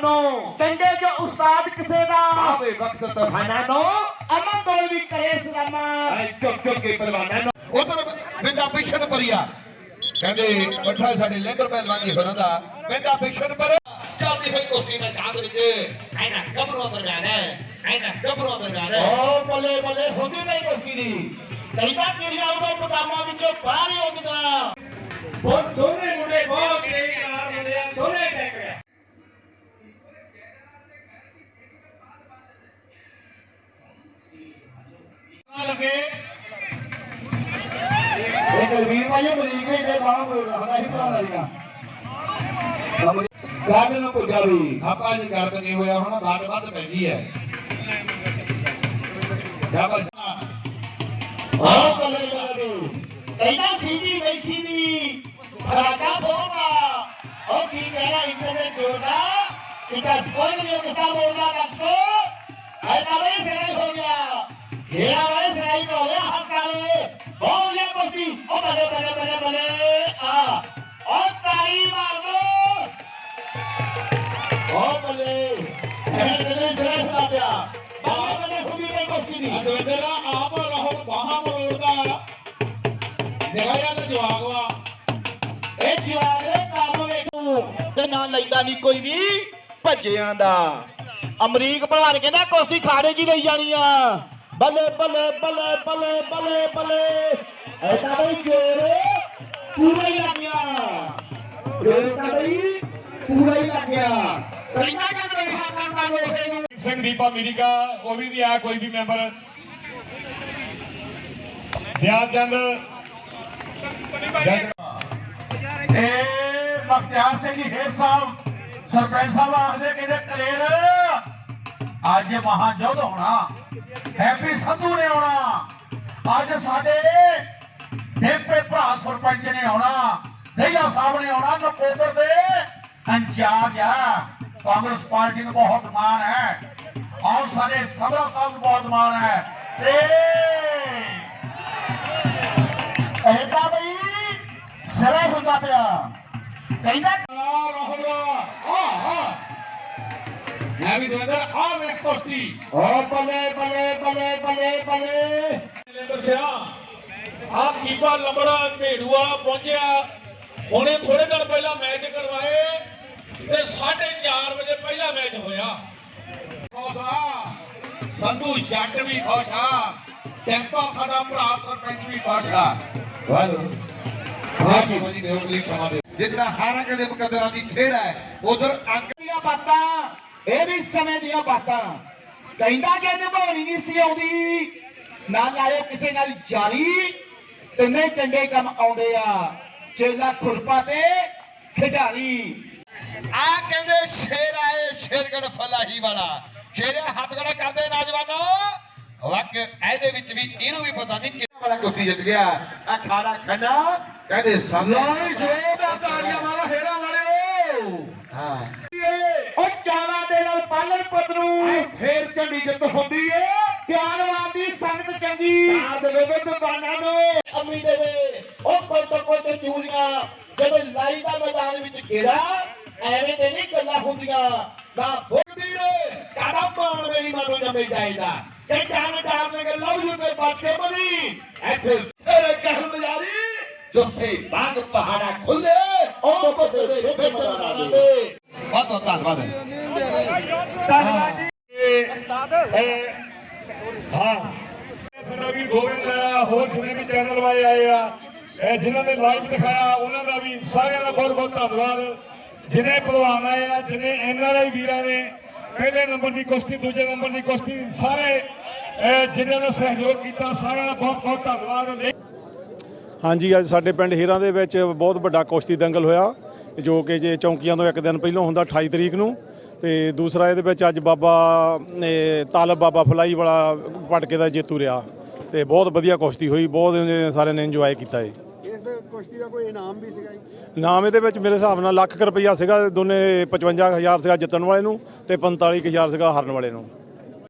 ਨੂੰ ਚੰਗੇ ਜੋ ਉਸਤਾਦ ਕਿਸੇ ਦਾ। ਆਵੇ ਵਕਤ ਤਫਾਨਾ ਨੂੰ ਅਮਨ ਤੋਂ ਵੀ ਕਰੇ ਸਲਾਮਾ। ਚੁੱਕ ਚੁੱਕ ਕੇ ਪਹਿਲਵਾਨਾਂ ਨੂੰ। ਉਧਰ ਬਿੰਦਾ ਪਿਛਨ ਪਰਿਆ। ਕਹਿੰਦੇ ਮੱਠਾ ਸਾਡੇ ਲੇਬਰ ਪਹਿਲਵਾਨ ਜੀ ਹੋਰਾਂ ਦਾ। ਬਿੰਦਾ ਪਿਛਨ ਪਰ ਚੱਲਦੀ ਹੋਈ ਕੁਸ਼ਤੀ ਮੈਦਾਨ ਦੇ ਵਿੱਚ। ਐਨਾ ਗੱਭਰੂਆਂ ਦਰਮਿਆਨ ਹੈ ਐਨਾ ਗੱਭਰੂਆਂ ਦਰਮਿਆਨ ਹੈ ਓ ਬੱਲੇ ਬੱਲੇ ਹੁੰਦੀ ਨਹੀਂ ਕੁਸ਼ਤੀ ਦੀ। ਕਹਿੰਦਾ ਕਿਰਿਆ ਉਹਦੇ ਪਦਾਮਾਂ ਵਿੱਚੋਂ ਬਾਹਰ ਹੀ ਉੱਡਦਾ। ਉਹ ਦੋਨੇ ਮੁੰਡੇ ਬਹੁਤ ਲਗੇ। ਇਹ ਕਲਵੀਰ ਭਾਈਓ ਬਰੀਕ ਹੀ ਦੇ ਬਾਹਰ ਹਦਾ ਹੀ। ਬਣਾ ਲਈਗਾ ਗੱਲ ਨੂੰ ਪੁੱਜਾ ਵੀ, ਆਪਾਂ ਜੀ ਕਰ ਨਹੀਂ ਹੋਇਆ, ਹੁਣ ਬਾਤ ਵੱਧ ਪੈਂਦੀ ਹੈ। ਜਾਬਰ ਓ ਬੱਲੇ ਬੱਲੇ ਕਹਿੰਦਾ ਸੀਡੀ ਵੈਸੀ ਦੀ ਰਾਜਾ ਬੋਲਦਾ ਓ ਕੀ ਕਹਿਣਾ ਇੰਦਰ ਦੇ ਜੋੜਾ ਇਕਾ ਕੋਈ ਨਹੀਂ ਕਿਸਾ ਬੋਲਦਾ, ਦੱਸੋ? ਐਨਾ ਵੇ ਸਰਾਈ ਹੋ ਨਹੀਂ ਆਪ ਰਹੋ ਬਾਹਾਂ ਮਰੋੜਦਾ ਨਿਗਾਹਿਆ ਤੇ ਜਵਾਗ ਵਾ। ਇਹ ਜਵਾਰੇ ਕੰਮ ਵੇਖੋ। ਤੇ ਨਾ ਲੈਂਦਾ ਨਹੀਂ ਕੋਈ ਵੀ ਭੱਜਿਆਂ ਦਾ। ਅਮਰੀਕ ਭਲਵਾਨ ਕਹਿੰਦਾ ਕੋਸੀ ਖਾੜੇ ਜੀ ਲਈ ਜਾਣੀ ਆ। ਬੱਲੇ ਬੱਲੇ ਬੱਲੇ ਬੱਲੇ ਬੱਲੇ ਬੱਲੇ। ਐਤਾ ਬਈ ਜੋਰ ਪੂਰਾ ਹੀ ਲੱਗ ਗਿਆ। ਜੋਰ ਤਾਂ ਬਈ ਪੂਰਾ ਹੀ ਲੱਗ ਗਿਆ। ਕਹਿੰਦਾ ਕਿ ਦੇਖਾ ਕਰਦਾ ਲੋਸੇ ਨੂੰ? ਸਿੰਘ ਦੀਪਾ ਮੀਰਿਕਾ ਉਹ ਵੀ ਵੀ ਆਇਆ, ਕੋਈ ਵੀ ਮੈਂਬਰ। ਦਿਆਲ ਚੰਦ। ਇਹ ਮਖਤਿਆਰ ਸਿੰਘ ਹੇਰ ਸਾਹਿਬ, ਸਰਪੰਚ ਸਾਹਿਬ ਆਖਦੇ ਕਹਿੰਦੇ ਕਲੇਰ, ਅੱਜ ਮਹਾਜੋਧ ਹੋਣਾ। ਹੈਪੀ ਸੰਧੂ ਨੇ ਆਉਣਾ। ਅੱਜ ਸਾਡੇ ਡੇਪੇ ਭਰਾ ਸਰਪੰਚ ਨੇ ਆਉਣਾ। ਦਈਆ ਸਾਹਿਬ ਨੇ ਆਉਣਾ ਨਕੋਦਰ ਦੇ। ਇੰਚਾਰਜ ਆ। ਕਾਂਗਰਸ ਪਾਰਟੀ ਨੂੰ ਬਹੁਤ ਮਾਣ ਹੈ। ਔਰ ਸਾਡੇ ਸਭਰਾ ਸਾਹਿਬ ਨੂੰ ਬਹੁਤ ਮਾਣ ਹੈ। ਤੇ ਐਤਾ ਬਈ ਸਰੇ ਹੁੰਦਾ ਪਿਆ। ਕਹਿੰਦਾ ਮੈਂ ਵੀ ਦਵਿੰਦਰ ਆ ਵੇਖ ਕੁਸ਼ਤੀ। ਓ ਬੱਲੇ ਬੱਲੇ ਬੱਲੇ ਬੱਲੇ ਬੱਲੇ। ਲੈਂਬਰ ਸਿਆ ਆ ਕੀਪਾ ਲੰਬੜਾ ਭੇੜੂਆ ਪਹੁੰਚਿਆ। ਹੁਣੇ ਥੋੜੇ ਦਿਨ ਪਹਿਲਾਂ ਮੈਚ ਕਰਵਾਏ ਤੇ 4:30 ਵਜੇ ਪਹਿਲਾ ਮੈਚ ਹੋਇਆ। ਖੁਸ਼ ਆ। ਸੰਧੂ ਜੱਟ ਵੀ ਖੁਸ਼ ਆ। ਟੈਂਪਾ ਸਾਡਾ ਭਰਾ ਸਰਪੰਚ ਵੀ ਖੁਸ਼ ਆ ਵਾਲੋ ਆਜੀ ਮਜੀ ਦੇ ਉਗਲੀ ਸਮਾਂ ਦੇ ਜਿੱਦਾਂ ਹਾਰਾਂ ਕਦੇ ਮੁਕੱਦਰਾਂ ਦੀ ਖੇਡ ਹੈ ਉਧਰ ਅੰਕ ਦੀਆਂ ਬਾਤਾਂ ਇਹ ਵੀ ਸਮੇਂ ਦੀਆਂ ਬਾਤਾਂ। ਕਹਿੰਦਾ ਕਿ ਨਿਭਾਉਣੀ ਨਹੀਂ ਸੀ ਆਉਂਦੀ। ਨਾ ਲਾਇਓ ਕਿਸੇ ਨਾਲ ਜਾਰੀ ਤਿੰਨੇ ਚੰਗੇ ਕੰਮ ਆਉਂਦੇ ਆ। ਚੇਲਾ ਖੁਰਪਾ ਤੇ ਖਿਡਾਰੀ। ਆ ਕਹਿੰਦੇ ਸ਼ੇਰ ਆਏ ਸ਼ੇਰਗੜ ਫਲਾਹੀ ਵਾਲਾ। ਸ਼ੇਰੇ ਹੱਥ ਗੜਾ ਵਕ ਇਹਦੇ ਵਿੱਚ ਵੀ ਇਹਨੂੰ ਵੀ ਪਤਾ ਨਹੀਂ ਕਿਹੜਾ ਵਾਲਾ ਕੁਸ਼ਤੀ ਜਿੱਤ ਗਿਆ। ਆ ਖਾੜਾ ਖੰਡਾ ਕਹਿੰਦੇ ਸਾਹਮਣੇ ਜੋਦਾ ਤਾੜੀਆਂ ਮਾਰੋ ਹੇਰਾ ਵਾਲਿਓ। ਹਾਂ। ਉਹ ਚਾਵਾ ਦੇ ਨਾਲ ਪਾਲਣ ਪੁੱਤ ਨੂੰ। ਫੇਰ ਝੰਡੀ ਜਿੱਤ ਹੁੰਦੀ ਏ। ਪਿਆਰਵਾਨ ਦੀ ਸੰਗਤ ਚੰਗੀ। ਆ ਦੇਵੇ ਦੁਕਾਨਾਂ ਨੂੰ। ਅਮਰੀ ਦੇਵੇ ਉਹ ਕੋਈ ਤੋਂ ਕੋਈ ਤੇ ਚੂੜੀਆਂ ਜਦੋਂ ਲਾਈ ਦਾ ਮੈਦਾਨ ਵਿੱਚ ਘੇਰਾ ਐਵੇਂ ਤੇ ਨਹੀਂ ਗੱਲਾਂ ਹੁੰਦੀਆਂ। ਨਾ ਭੁਗਦੀ ਰੇ ਕਾਦਾ ਪਾਉਣ ਮੇਰੀ ਮਾਨੂੰ ਜੰਮੇ ਜਾਈਦਾ। ਕਿ ਜਾਨ ਡਾਰ ਲੈ ਕੇ ਲਵ ਯੂ ਤੇ ਬਚ ਕੇ ਬਣੀ ਇੱਥੇ ਸਿਰ ਕਹਿਣ ਬਜਾਰੀ ਜੋ ਸੇ ਬਾਗ ਪਹਾੜਾ ਖੁੱਲੇ ਉਹ ਪੁੱਤ ਦੇ ਵਿੱਚ ਮਦਾਨਾ ਦੇ ਬਹੁਤ ਬਹੁਤ ਧੰਨਵਾਦ। ਧੰਨਵਾਦ ਜੀ। ਇਹ ਹਾਂ। ਸਾਡਾ ਵੀ ਗੋਬਿੰਦ ਆਇਆ ਹੋਰ ਜਿੰਨੇ ਵੀ ਚੈਨਲ ਵਾਲੇ ਆਏ ਆ ਇਹ ਜਿਨ੍ਹਾਂ ਨੇ ਲਾਈਵ ਦਿਖਾਇਆ ਉਹਨਾਂ ਦਾ ਵੀ ਸਾਰਿਆਂ ਦਾ ਬਹੁਤ ਬਹੁਤ ਧੰਨਵਾਦ। ਜਿਨੇ ਪਹਿਲਵਾਨ ਆਏ ਆ ਜਿਨੇ ਐਨਆਰਆਈ ਵੀਰਾਂ ਨੇ ਪਹਿਲੇ ਨੰਬਰ ਦੀ ਕੁਸ਼ਤੀ, ਦੂਜੇ ਨੰਬਰ ਦੀ ਕੁਸ਼ਤੀ, ਸਾਰੇ ਜਿਨ੍ਹਾਂ ਨੇ ਸਹਿਯੋਗ ਕੀਤਾ, ਸਾਰਿਆਂ ਦਾ ਬਹੁਤ ਬਹੁਤ ਧੰਨਵਾਦ। ਹਾਂਜੀ, ਅੱਜ ਸਾਡੇ ਪਿੰਡ ਹੀਰਾਂ ਦੇ ਵਿੱਚ ਬਹੁਤ ਵੱਡਾ ਕੁਸ਼ਤੀ ਦੰਗਲ ਹੋਇਆ, ਜੋ ਕਿ ਜੇ ਚੌਂਕੀਆਂ ਤੋਂ ਇੱਕ ਦਿਨ ਪਹਿਲਾਂ ਹੁੰਦਾ 28 ਤਰੀਕ ਨੂੰ, ਤੇ ਦੂਸਰਾ ਇਹਦੇ ਵਿੱਚ ਅੱਜ ਬਾਬਾ, ਇਹ, ਤਾਲਬ ਬਾਬਾ ਫਲਾਈ ਵਾਲਾ ਪਟਕੇ ਦਾ ਜੇਤੂ ਰਿਹਾ, ਤੇ ਬਹੁਤ ਵਧੀਆ ਕੁਸ਼ਤੀ ਹੋਈ, ਬਹੁਤ ਸਾਰਿਆਂ ਨੇ ਇੰਜੋਏ ਕੀਤਾ ਜੀ ਕੁਸ਼ਤੀ ਦਾ ਕੋਈ ਇਨਾਮ ਵੀ ਸੀਗਾ ਜੀ? ਇਨਾਮ ਇਹਦੇ ਵਿੱਚ ਮੇਰੇ ਹਿਸਾਬ ਨਾਲ ਲੱਖ ਕੁ ਰੁਪਈਆ ਸੀਗਾ, ਦੋਨੇ 55000 ਸੀਗਾ ਜਿੱਤਣ ਵਾਲੇ ਨੂੰ ਤੇ 45000 ਸੀਗਾ ਹਾਰਨ ਵਾਲੇ ਨੂੰ।